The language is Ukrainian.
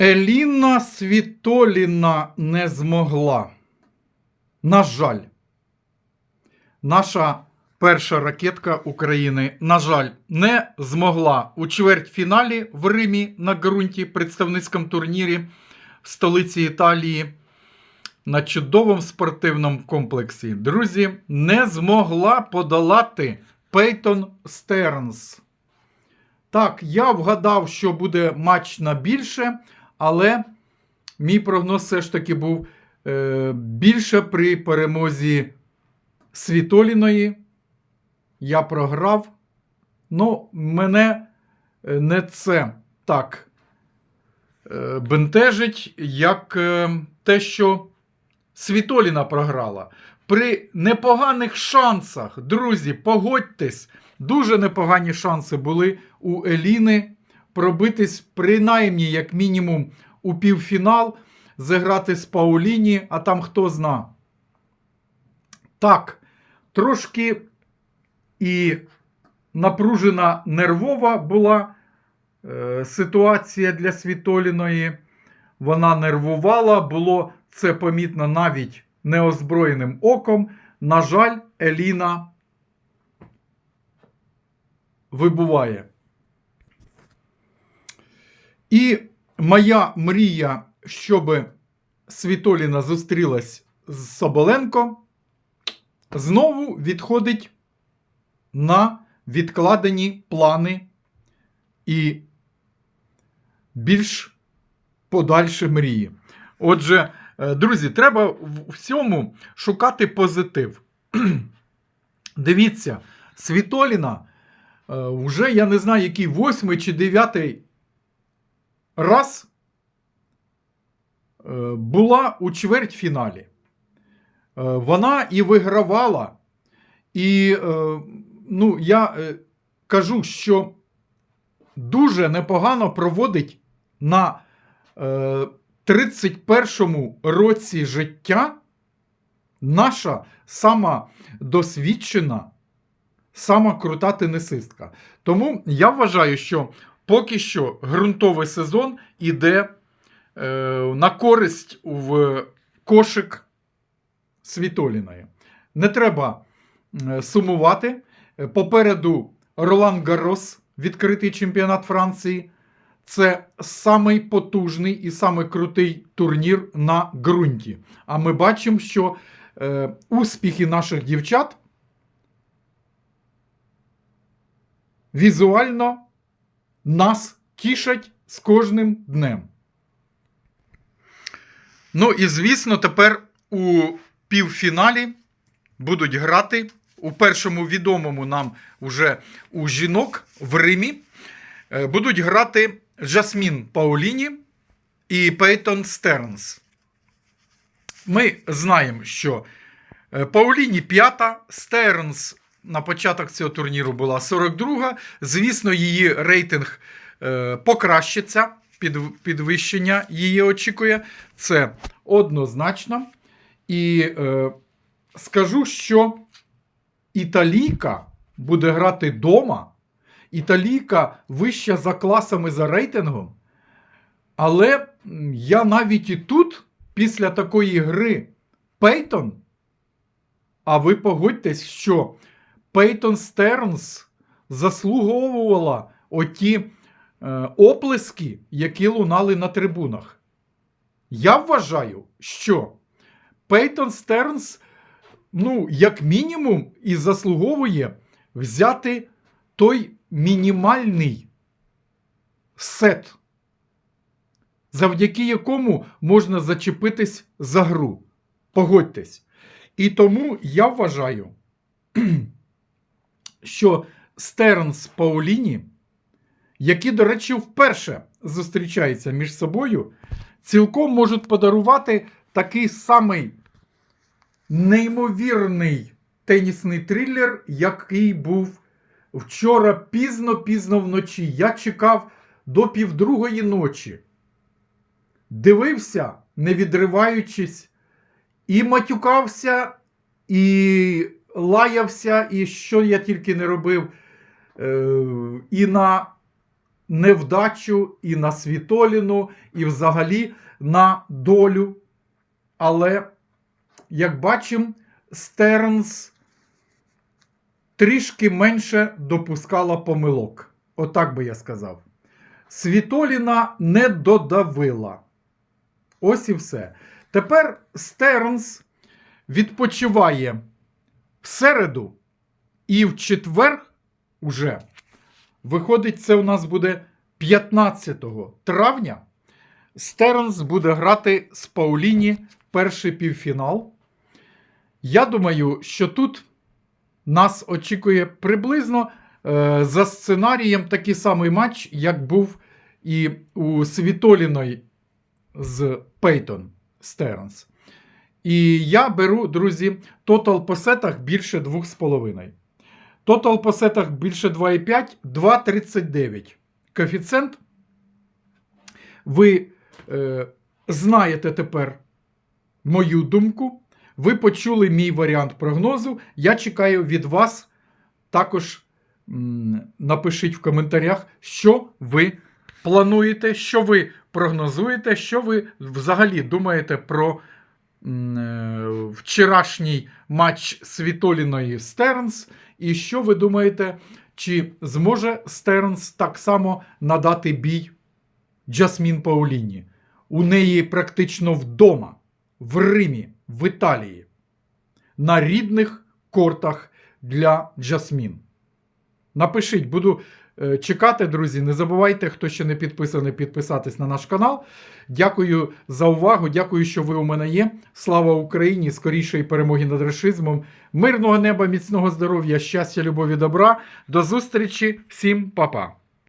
Еліна Світоліна не змогла. На жаль, наша перша ракетка України, на жаль, не змогла у чвертьфіналі в Римі на ґрунті представницькому турнірі в столиці Італії на чудовому спортивному комплексі. Друзі, не змогла подолати Пейтон Стернс. Так, я вгадав, що буде матч на більше, але мій прогноз все ж таки був е, більше при перемозі Світоліної. Я програв. Ну, мене е, не це так е, бентежить, як е, те, що Світоліна програла. При непоганих шансах, друзі, погодьтесь, дуже непогані шанси були у Еліни пробитись принаймні, як мінімум, у півфінал, зіграти з Пауліні, а там хто зна. Так, трошки і напружена нервова була е, ситуація для Світоліної. Вона нервувала, було це помітно навіть неозброєним оком. На жаль, Еліна вибуває. І моя мрія, щоб Світоліна зустрілась з Соболенко, знову відходить на відкладені плани і більш подальші мрії. Отже, е, друзі, треба в всьому шукати позитив. Дивіться, Світоліна е, вже я не знаю, який восьмий чи дев'ятий раз е, була у чвертьфіналі. Е, Вона і вигравала. І е, ну, я кажу, що дуже непогано проводить на е, 31-му році життя наша сама досвідчена, сама крута тенісистка. Тому я вважаю, що поки що ґрунтовий сезон іде е, на користь в кошик Світоліної. Не треба е, сумувати. Попереду Ролан Гаррос, відкритий чемпіонат Франції. Це самий потужний і самий крутий турнір на ґрунті. А ми бачимо, що е, успіхи наших дівчат візуально нас тішать з кожним днем. Ну і звісно, тепер у півфіналі будуть грати у першому відомому нам уже у жінок в Римі. е, Будуть грати Жасмін Пауліні і Пейтон Стернс. Ми знаємо, що е, Пауліні п'ята, Стернс на початок цього турніру була 42. Звісно, її рейтинг е, покращиться, під, підвищення її очікує. Це однозначно. І е, скажу, що італійка буде грати вдома. Італійка вища за класами за рейтингом. Але я навіть і тут, після такої гри, Пейтон. А ви погодьтесь, що Пейтон Стернс заслуговувала оті е, оплески, які лунали на трибунах. Я вважаю, що Пейтон Стернс, ну, як мінімум, і заслуговує взяти той мінімальний сет, завдяки якому можна зачепитись за гру. Погодьтесь. І тому я вважаю, що Стернс Пауліні, які, до речі, вперше зустрічаються між собою, цілком можуть подарувати такий самий неймовірний тенісний трилер, який був вчора пізно-пізно вночі. Я чекав до півдругої ночі. Дивився, не відриваючись, і матюкався, і лаявся, і що я тільки не робив. Е, і на невдачу і на Світоліну, і взагалі на долю. Але, як бачимо, Стернс трішки менше допускала помилок. Отак би я сказав. Світоліна не додавила. Ось і все. Тепер Стернс відпочиває в середу і в четвер уже. Виходить, це у нас буде 15 травня. Стернс буде грати з Пауліні перший півфінал. Я думаю, що тут нас очікує приблизно е, за сценарієм такий самий матч, як був і у Світоліної з Пейтон Стернс. І я беру, друзі, тотал по сетах більше 2,5. Тотал по сетах більше 2,5, 2,39. Коефіцієнт. Ви е, знаєте тепер мою думку. Ви почули мій варіант прогнозу. Я чекаю від вас також м, напишіть в коментарях, що ви плануєте, що ви прогнозуєте, що ви взагалі думаєте про вчорашній матч Світоліної Стернс, і що ви думаєте, чи зможе Стернс так само надати бій Джасмін Пауліні? У неї практично вдома, в Римі, в Італії, на рідних кортах для Джасмін. Напишіть, буду е, чекати, друзі. Не забувайте, хто ще не підписаний, підписатись на наш канал. Дякую за увагу. Дякую, що ви у мене є. Слава Україні! Скорішої перемоги над расизмом, мирного неба, міцного здоров'я, щастя, любові, добра. До зустрічі, всім па-па!